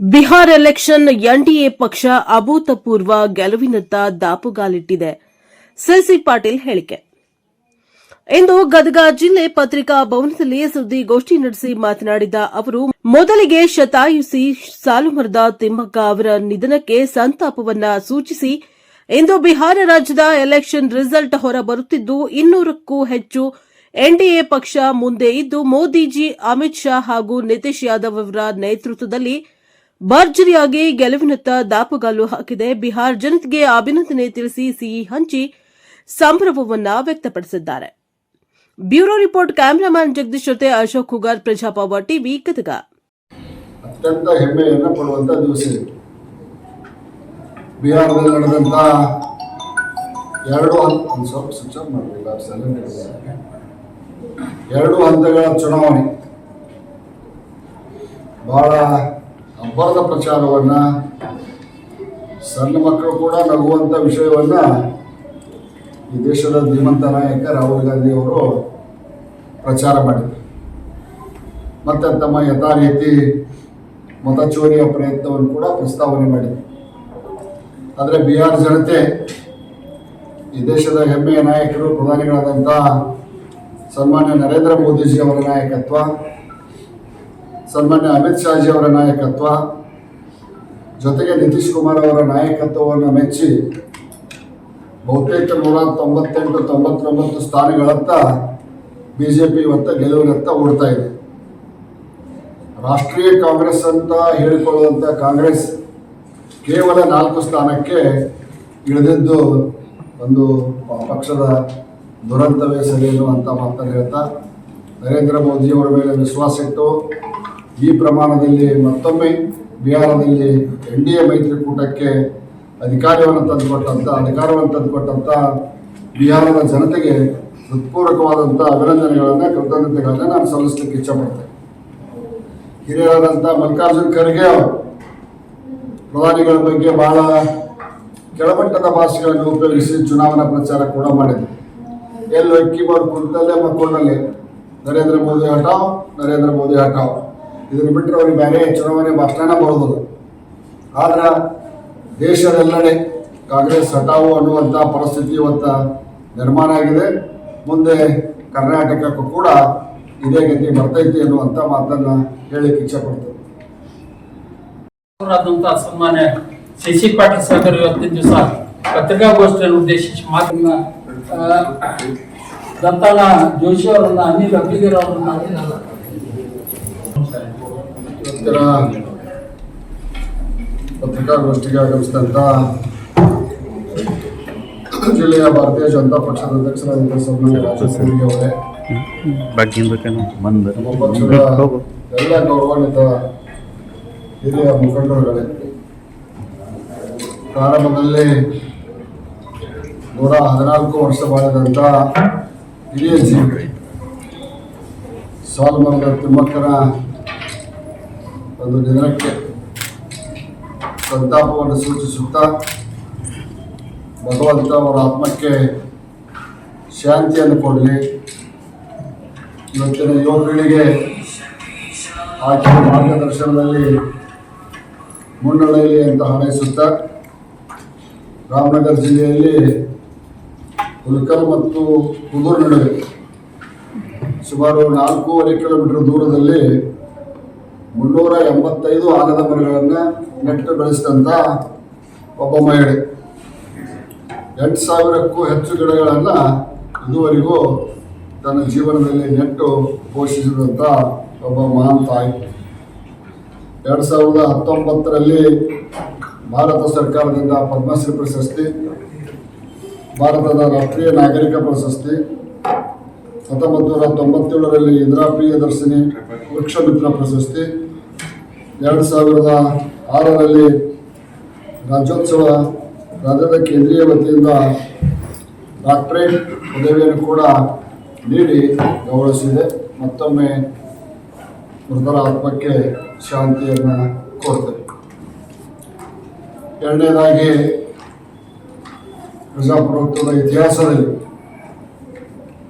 Bihar election NDA ಪಕ್ಷ ಅಭೂತಪೂರ್ವ ಗೆಲುವಿನತ್ತ ದಾಪುಗಾಲಿಟ್ಟಿದೆ. CC Patil ಹೇಳಿಕೆ. ಇಂದು ಗದಗ ಜಿಲ್ಲೆ ಪತ್ರಿಕಾ ಭವನದಲ್ಲಿ ಸುದ್ದಿಗೋಷ್ಠಿ ನಡೆಸಿ ಮಾತನಾಡಿದ ಅವರು, ಮೊದಲಿಗೆ ಶತಾಯುಸಿ ಸಾಲುಮರದ ತಿಮ್ಮಕ್ಕ ಅವರ ನಿಧನಕ್ಕೆ ಸಂತಾಪವನ್ನ ಸೂಚಿಸಿ, ಇಂದು ಬಿಹಾರ ರಾಜ್ಯದ ಎಲೆಕ್ಷನ್ ರಿಸಲ್ಟ್ ಹೊರಬರುತ್ತಿದ್ದು, ಇನ್ನೂರಕ್ಕೂ ಹೆಚ್ಚು ಎನ್ಡಿಎ ಪಕ್ಷ ಮುಂದೆ ಇದ್ದು, ಮೋದಿಜಿ, ಅಮಿತ್ ಶಾ ಹಾಗೂ ನಿತೀಶ್ ಯಾದವ್ ಅವರ ನೇತೃತ್ವದಲ್ಲಿ ಭರ್ಜರಿಯಾಗಿ ಗೆಲುವಿನತ್ತ ದಾಪುಗಾಲು ಹಾಕಿದೆ. ಬಿಹಾರ್ ಜನತೆಗೆ ಅಭಿನಂದನೆ ತಿಳಿಸಿ ಸಿಹಿ ಹಂಚಿ ಸಂಭ್ರಮವನ್ನ ವ್ಯಕ್ತಪಡಿಸಿದ್ದಾರೆ. ಬ್ಯೂರೋ ರಿಪೋರ್ಟ್, ಕ್ಯಾಮರಾಮನ್ ಜಗದೀಶ್ ಜೊತೆ ಅಶೋಕ್ ಹುಗಾರ್ ಪ್ರಜಾಪಾವ ಟಿವಿ ಗದಗ ಅತ್ಯಂತ ಹೆಮ್ಮೆಯನ್ನು ಪಡುವಂತ ದಿವಸ ಬಿಹಾರದಲ್ಲಿ ನಡೆದಂತ ಎರಡು ಎರಡು ಹಂತಗಳ ಚುನಾವಣೆ. ಬಹಳ ಅಬ್ಬರದ ಪ್ರಚಾರವನ್ನು ಸಣ್ಣ ಮಕ್ಕಳು ಕೂಡ ನಗುವಂಥ ವಿಷಯವನ್ನು ಈ ದೇಶದ ಧೀಮಂತ ನಾಯಕ ರಾಹುಲ್ ಗಾಂಧಿ ಅವರು ಪ್ರಚಾರ ಮಾಡಿದರು. ಮತ್ತು ತಮ್ಮ ಯಥಾರೀತಿ ಮತ ಚೋರಿಯ ಪ್ರಯತ್ನವನ್ನು ಕೂಡ ಪ್ರಸ್ತಾವನೆ ಮಾಡಿದರು. ಆದರೆ ಬಿಹಾರ್ ಜನತೆ ಈ ದೇಶದ ಹೆಮ್ಮೆಯ ನಾಯಕರು ಪ್ರಧಾನಿಗಳಾದಂಥ ಸನ್ಮಾನ್ಯ ನರೇಂದ್ರ ಮೋದಿಜಿ ಅವರ ನಾಯಕತ್ವ ಸನ್ಮಾನ್ಯ ಅಮಿತ್ ಶಾಜಿ ಅವರ ನಾಯಕತ್ವ, ಜೊತೆಗೆ ನಿತೀಶ್ ಕುಮಾರ್ ಅವರ ನಾಯಕತ್ವವನ್ನು ಮೆಚ್ಚಿ ಬಹುತೇಕ ನೂರ ತೊಂಬತ್ತೆಂಟು, ತೊಂಬತ್ತೊಂಬತ್ತು ಸ್ಥಾನಗಳತ್ತ ಬಿ ಜೆ ಪಿ ಇವತ್ತ ಗೆಲುವಿನತ್ತ ಓಡ್ತಾ ಇದೆ. ರಾಷ್ಟ್ರೀಯ ಕಾಂಗ್ರೆಸ್ ಅಂತ ಹೇಳಿಕೊಳ್ಳುವಂಥ ಕಾಂಗ್ರೆಸ್ ಕೇವಲ ನಾಲ್ಕು ಸ್ಥಾನಕ್ಕೆ ಇಳಿದಿದ್ದು ಒಂದು ಪಕ್ಷದ ದುರಂತವೇ ಸರಿಯೇನು ಅಂತ ಮಾತನ್ನು ಹೇಳ್ತಾ, ನರೇಂದ್ರ ಮೋದಿಯವರ ಮೇಲೆ ವಿಶ್ವಾಸ ಇಟ್ಟು ಈ ಪ್ರಮಾಣದಲ್ಲಿ ಮತ್ತೊಮ್ಮೆ ಬಿಹಾರದಲ್ಲಿ ಎನ್ ಡಿ ಎ ಮೈತ್ರಿಕೂಟಕ್ಕೆ ಅಧಿಕಾರವನ್ನು ತಂದುಕೊಟ್ಟಂಥ ಅಧಿಕಾರವನ್ನು ತಂದುಕೊಟ್ಟಂಥ ಬಿಹಾರದ ಜನತೆಗೆ ಹೃತ್ಪೂರ್ವಕವಾದಂಥ ಅಭಿನಂದನೆಗಳನ್ನು ಕೃತಜ್ಞತೆಗಳನ್ನು ನಾನು ಸಲ್ಲಿಸಲಿಕ್ಕೆ ಇಚ್ಛಪಡ್ತೇನೆ ಹಿರಿಯರಾದಂಥ ಮಲ್ಲಿಕಾರ್ಜುನ್ ಖರ್ಗೆ ಪ್ರಧಾನಿಗಳ ಬಗ್ಗೆ ಬಹಳ ಕೆಳಮಟ್ಟದ ಭಾಷೆಗಳನ್ನು ಉಪಯೋಗಿಸಿ ಚುನಾವಣಾ ಪ್ರಚಾರ ಕೂಡ ಮಾಡಿದ್ರು. ಎಲ್ಲಿ ಅಕ್ಕಿ ಬಾರ್ ಕುಂತಲ್ಲೇ ಮಕ್ಕಳಲ್ಲಿ ನರೇಂದ್ರ ಮೋದಿ ಹಟಾವ್ ನರೇಂದ್ರ ಮೋದಿ ಹಟಾವ್ ಇದನ್ನು ಬಿಟ್ಟರೆ ಅವ್ರಿಗೆ ಬೇರೆ ಚುನಾವಣೆ ಭಾಷಣ ಬರೋದಿಲ್ಲ. ಆದ್ರೆ ದೇಶದೆಲ್ಲೆಡೆ ಕಾಂಗ್ರೆಸ್ ಸಟಾವು ಅನ್ನುವಂಥ ಪರಿಸ್ಥಿತಿ ಇವತ್ತು ನಿರ್ಮಾಣ ಆಗಿದೆ. ಮುಂದೆ ಕರ್ನಾಟಕಕ್ಕೂ ಕೂಡ ಇದೇ ಗತಿ ಬರ್ತೈತಿ ಅನ್ನುವಂಥ ಮಾತನ್ನು ಹೇಳಕ್ಕೆ ಅವರಾದಂತಹ ಸನ್ಮಾನ್ಯ ಶಶಿ ಪಾಟೀಲ್ ಸಾಗರ್ ಇವತ್ತಿನ ದಿವಸ ಪತ್ರಿಕಾಗೋಷ್ಠಿಯನ್ನು ಉದ್ದೇಶಿಸಿ ಮಾತನ್ನ ದತ್ತಾನ ಜೋಶಿ ಅವರನ್ನ, ಅನಿಲ್ ಅಬ್ಬಿಗರ್ ಅವರನ್ನ ಇವತ್ತಿನ ಪತ್ರಿಕಾಗೋಷ್ಠಿಗೆ ಆಗಮಿಸಿದಂಥ ಜಿಲ್ಲೆಯ ಭಾರತೀಯ ಜನತಾ ಪಕ್ಷದ ಅಧ್ಯಕ್ಷರಾದಂಥ ಸನ್ಮಾನ್ಯ ರಾಜೇಶ್ವರಿ ಅವರೇ. ನಮ್ಮ ಪಕ್ಷದ ಎಲ್ಲ ಗೌರವಾನ್ವಿತ ಹಿರಿಯ ಮುಖಂಡರುಗಳೇ ಪ್ರಾರಂಭದಲ್ಲಿ ನೂರ ಹದಿನಾಲ್ಕು ವರ್ಷ ಬಾಳಿದಂಥ ಹಿರಿಯ ಜೀವಿ ಸಾಲುಮರದ ತಿಮ್ಮಕ್ಕನ ಒಂದು ನಿಧನಕ್ಕೆ ಸಂತಾಪವನ್ನು ಸೂಚಿಸುತ್ತಾ ಭಗವಂತ ಅವರ ಆತ್ಮಕ್ಕೆ ಶಾಂತಿಯನ್ನು ಕೊಡಲಿ. ಇವತ್ತಿನ ಯುವಕರಿಗೆ ಆಕೆಯ ಮಾರ್ಗದರ್ಶನದಲ್ಲಿ ಮುನ್ನಡೆಯಲಿ ಅಂತ ಹಾರೈಸುತ್ತಾ ರಾಮನಗರ ಜಿಲ್ಲೆಯಲ್ಲಿ ಹುಲ್ಕಲ್ ಮತ್ತು ಕುದೂರು ನಡುವೆ ಸುಮಾರು ನಾಲ್ಕೂವರೆ ಕಿಲೋಮೀಟರ್ ದೂರದಲ್ಲಿ ಮುನ್ನೂರ ಎಂಬತ್ತೈದು ಆಲದ ಮರಗಳನ್ನು ನೆಟ್ಟು ಬೆಳೆಸಿದಂಥ ಒಬ್ಬ ಮಹಿಳೆ. ಎಂಟು ಸಾವಿರಕ್ಕೂ ಹೆಚ್ಚು ಗಿಡಗಳನ್ನು ಇದುವರೆಗೂ ತನ್ನ ಜೀವನದಲ್ಲಿ ನೆಟ್ಟು ಪೋಷಿಸಿದಂಥ ಒಬ್ಬ ಮಹಾನ್ ತಾಯಿ. ಎರಡು ಸಾವಿರದ ಹತ್ತೊಂಬತ್ತರಲ್ಲಿ ಭಾರತ ಸರ್ಕಾರದಿಂದ ಪದ್ಮಶ್ರೀ ಪ್ರಶಸ್ತಿ, ಭಾರತದ ರಾಷ್ಟ್ರೀಯ ನಾಗರಿಕ ಪ್ರಶಸ್ತಿ ಹತ್ತೊಂಬತ್ತು ನೂರ ತೊಂಬತ್ತೇಳರಲ್ಲಿ ಇಂದಿರಾ ಪ್ರಿಯದರ್ಶಿನಿ ವೃಕ್ಷಮಿತ್ರ ಪ್ರಶಸ್ತಿ. ಎರಡು ಸಾವಿರದ ಆರರಲ್ಲಿ ರಾಜ್ಯೋತ್ಸವ ರಾಜ್ಯದ ಕೇಂದ್ರೀಯ ವತಿಯಿಂದ ಡಾಕ್ಟ್ರೇಟ್ ಪದವಿಯನ್ನು ಕೂಡ ನೀಡಿ ಗೌರವಿಸಿದೆ. ಮತ್ತೊಮ್ಮೆ ಮೃತರ ಆತ್ಮಕ್ಕೆ ಶಾಂತಿಯನ್ನು ಕೋರ್ತೇವೆ ಎರಡನೇದಾಗಿ ಪ್ರಜಾಪ್ರಭುತ್ವದ ಇತಿಹಾಸದಲ್ಲಿ